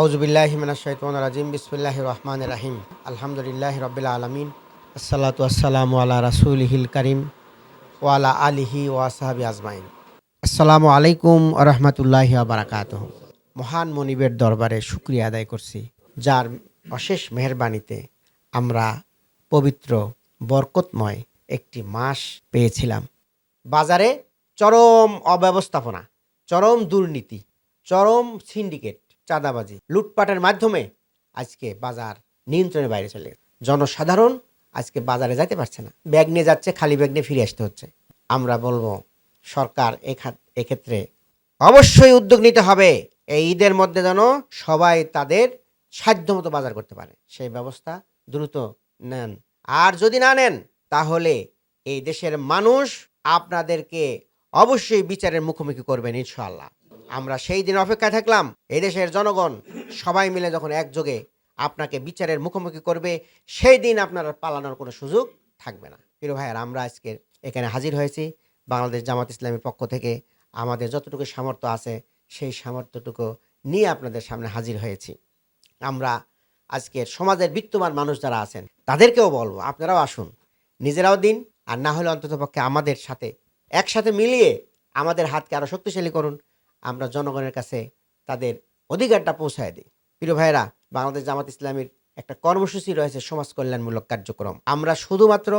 আউজবিল্লাহিমিনাশাইতান রাজিম বিসমিল্লাহ রহমান রাহিম। আলহামদুলিল্লাহ রবিল আলমিন। আসসালাতু আসসালামু আলা রাসুলহিল করিম ওয়ালা আলিহি ওয়াসাহাবি আজমাইন। আসসালামু আলাইকুম রহমতুল্লাহ বারাকাত মহান মনিবের দরবারে শুক্রিয়া আদায় করছি, যার অশেষ মেহরবানিতে আমরা পবিত্র, বরকতময় একটি মাস পেয়েছিলাম। বাজারে চরম অব্যবস্থাপনা, চরম দুর্নীতি, চরম সিন্ডিকেট চাঁদাবাজি। লুটপাটের মাধ্যমে আজকে বাজার নিয়ন্ত্রণের বাইরে চলে গেছে। জনসাধারণ আজকে বাজারে যাইতে পারছে না। ব্যাগ নিয়ে যাচ্ছে, খালি ব্যাগ নিয়ে ফিরে আসতে হচ্ছে। আমরা বলব, সরকার এক্ষেত্রে অবশ্যই উদ্যোগ নিতে হবে। এই ঈদের মধ্যে যেন সবাই তাদের সাধ্যমতো বাজার করতে পারে। সেই ব্যবস্থা দ্রুত নেন। আর যদি না নেন, তাহলে এই দেশের মানুষ আপনাদেরকে অবশ্যই বিচারের মুখোমুখি করবেন, ইনশাআল্লাহ। আমরা সেই দিন অপেক্ষায় থাকলাম। এই দেশের জনগণ সবাই মিলে যখন একযোগে আপনাকে বিচারের মুখোমুখি করবে, সেই দিন আপনার পালানোর কোনো সুযোগ থাকবে না। প্রিয় ভাইয়ার, আমরা আজকে এখানে হাজির হয়েছি বাংলাদেশ জামাত ইসলামের পক্ষ থেকে। আমাদের যতটুকু সামর্থ্য আছে, সেই সামর্থ্যটুকু নিয়ে আপনাদের সামনে হাজির হয়েছি। আমরা আজকের সমাজের বিত্তমান মানুষ যারা আছেন, তাদেরকেও বলব, আপনারাও আসুন। নিজেরাও দিন, আর না হলে অন্ততপক্ষে আমাদের সাথে, একসাথে মিলিয়ে আমাদের হাতকে আরও শক্তিশালী করুন। আমরা জনগণের কাছে তাদের অধিকারটা পৌঁছায় দিই। প্রিয় ভাইয়েরা, বাংলাদেশ জামাত ইসলামীর একটা কর্মসূচি রয়েছে সমাজ কল্যাণমূলক কার্যক্রম। আমরা শুধুমাত্র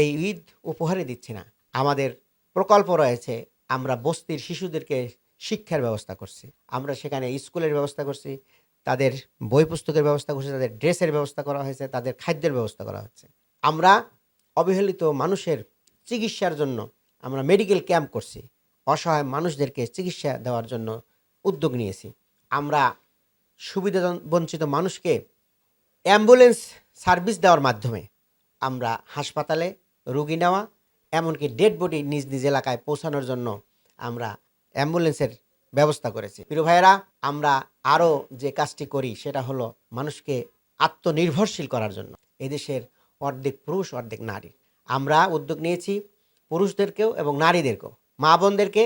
এই ঈদ উপহারে দিচ্ছি না, আমাদের প্রকল্প রয়েছে, আমরা বস্তির শিশুদেরকে শিক্ষার ব্যবস্থা করছি, আমরা সেখানে স্কুলের ব্যবস্থা করছি, তাদের বই পুস্তকের ব্যবস্থা করছি, তাদের ড্রেসের ব্যবস্থা করা হয়েছে, তাদের খাদ্যের ব্যবস্থা করা হচ্ছে। আমরা অবহেলিত মানুষের চিকিৎসার জন্য আমরা মেডিকেল ক্যাম্প করছি অসহায় মানুষদেরকে চিকিৎসা দেওয়ার জন্য উদ্যোগ নিয়েছি। আমরা সুবিধা বঞ্চিত মানুষকে অ্যাম্বুলেন্স সার্ভিস দেওয়ার মাধ্যমে আমরা হাসপাতালে রুগী নেওয়া, এমনকি ডেড বডি নিজ নিজ এলাকায় পৌঁছানোর জন্য আমরা অ্যাম্বুলেন্সের ব্যবস্থা করেছি। প্রিয় ভাইয়েরা, আমরা আরও যে কাজটি করি সেটা হলো মানুষকে আত্মনির্ভরশীল করার জন্য। এদেশের অর্ধেক পুরুষ, অর্ধেক নারী। আমরা উদ্যোগ নিয়েছি পুরুষদেরকেও এবং নারীদেরকেও। মা বোনদেরকে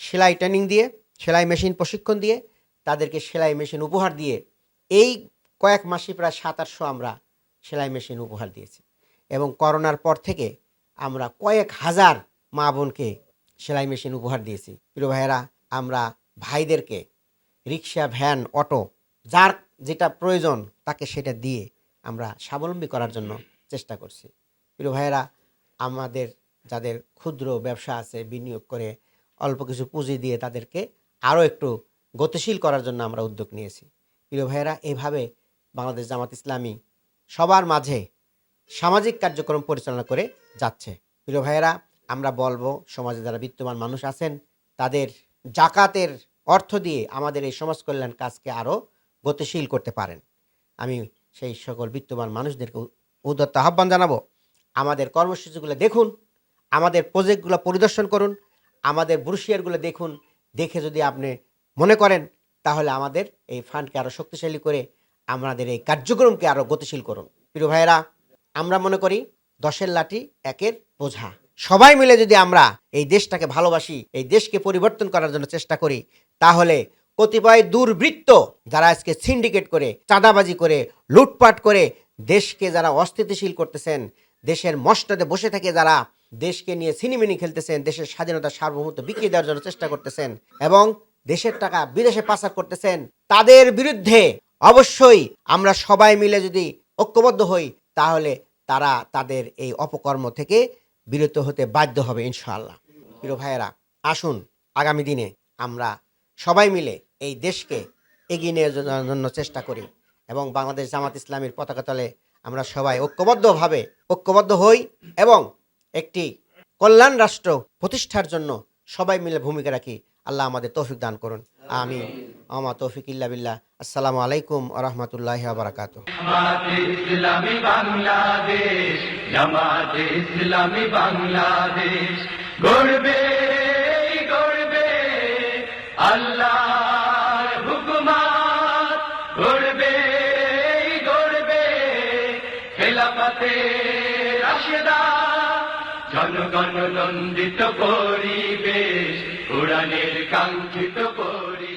সেলাই ট্রেনিং দিয়ে, সেলাই মেশিন প্রশিক্ষণ দিয়ে, তাদেরকে সেলাই মেশিন উপহার দিয়ে, এই কয়েক মাসে প্রায় সাত, আটশো আমরা সেলাই মেশিন উপহার দিয়েছি। এবং করোনার পর থেকে আমরা কয়েক হাজার মা বোনকে সেলাই মেশিন উপহার দিয়েছি। প্রিয় ভাইয়েরা, আমরা ভাইদেরকে রিক্সা, ভ্যান, অটো, যার যেটা প্রয়োজন তাকে সেটা দিয়ে আমরা স্বাবলম্বী করার জন্য চেষ্টা করছি। প্রিয় ভাইয়েরা, আমাদের যাদের ক্ষুদ্র ব্যবসা আছে, বিনিয়োগ করে অল্প কিছু পুঁজি দিয়ে তাদেরকে আরও একটু গতিশীল করার জন্য আমরা উদ্যোগ নিয়েছি। প্রিয় ভাইয়েরা, এভাবে বাংলাদেশ জামাত ইসলামী সবার মাঝে সামাজিক কার্যক্রম পরিচালনা করে যাচ্ছে। প্রিয় ভাইয়েরা, আমরা বলব, সমাজে যারা বিত্তমান মানুষ আছেন, তাদের জাকাতের অর্থ দিয়ে আমাদের এই সমাজ কল্যাণ কাজকে আরও গতিশীল করতে পারেন। আমি সেই সকল বিত্তমান মানুষদেরকে উদাত্ত আহ্বান জানাব। আমাদের কর্মসূচিগুলো দেখুন আমাদের প্রজেক্টগুলো পরিদর্শন করুন, আমাদের ব্রুশিয়ারগুলো দেখুন, দেখে যদি আপনি মনে করেন, তাহলে আমাদের এই ফান্ডকে আরও শক্তিশালী করে আমাদের এই কার্যক্রমকে আরও গতিশীল করুন। প্রিয় ভাইয়েরা, আমরা মনে করি দশের লাঠি একের বোঝা। সবাই মিলে যদি আমরা এই দেশটাকে ভালোবাসি, এই দেশকে পরিবর্তন করার জন্য চেষ্টা করি, তাহলে কতিপয় দুর্বৃত্ত যারা আজকে সিন্ডিকেট করে, চাঁদাবাজি করে, লুটপাট করে দেশকে যারা অস্থিতিশীল করতেছেন, দেশের মস্তদে বসে থেকে যারা দেশকে নিয়ে সিনিমিনি খেলতেছেন, দেশের স্বাধীনতা সার্বভৌমত্ব বিক্রি দেওয়ার জন্য চেষ্টা করতেছেন এবং দেশের টাকা বিদেশে পাচার করতেছেন, তাদের বিরুদ্ধে অবশ্যই আমরা সবাই মিলে যদি ঐক্যবদ্ধ হই, তাহলে তারা তাদের এই অপকর্ম থেকে বিরত হতে বাধ্য হবে ইনশাআল্লাহ। প্রিয় ভাইয়েরা, আসুন আগামী দিনে আমরা সবাই মিলে এই দেশকে এগিয়ে নিয়ে যাওয়ার জন্য চেষ্টা করি এবং বাংলাদেশ জামাত ইসলামীর পতাকা তলে আমরা সবাই ঐক্যবদ্ধভাবে ঐক্যবদ্ধ হই এবং একটি কল্যাণ রাষ্ট্র প্রতিষ্ঠার জন্য সবাই মিলে ভূমিকা রাখি। আল্লাহ আমাদের তৌফিক দান করুন। আমি আমা তৌফিক ইল্লা বিল্লাহ। আসসালামু আলাইকুম রহমতুল্লাহ বারাকাতু ইসলামী রাশেদা জনগণ নন্দিত পরিবেশ উড়ানের কাঙ্ক্ষিত পরিবেশ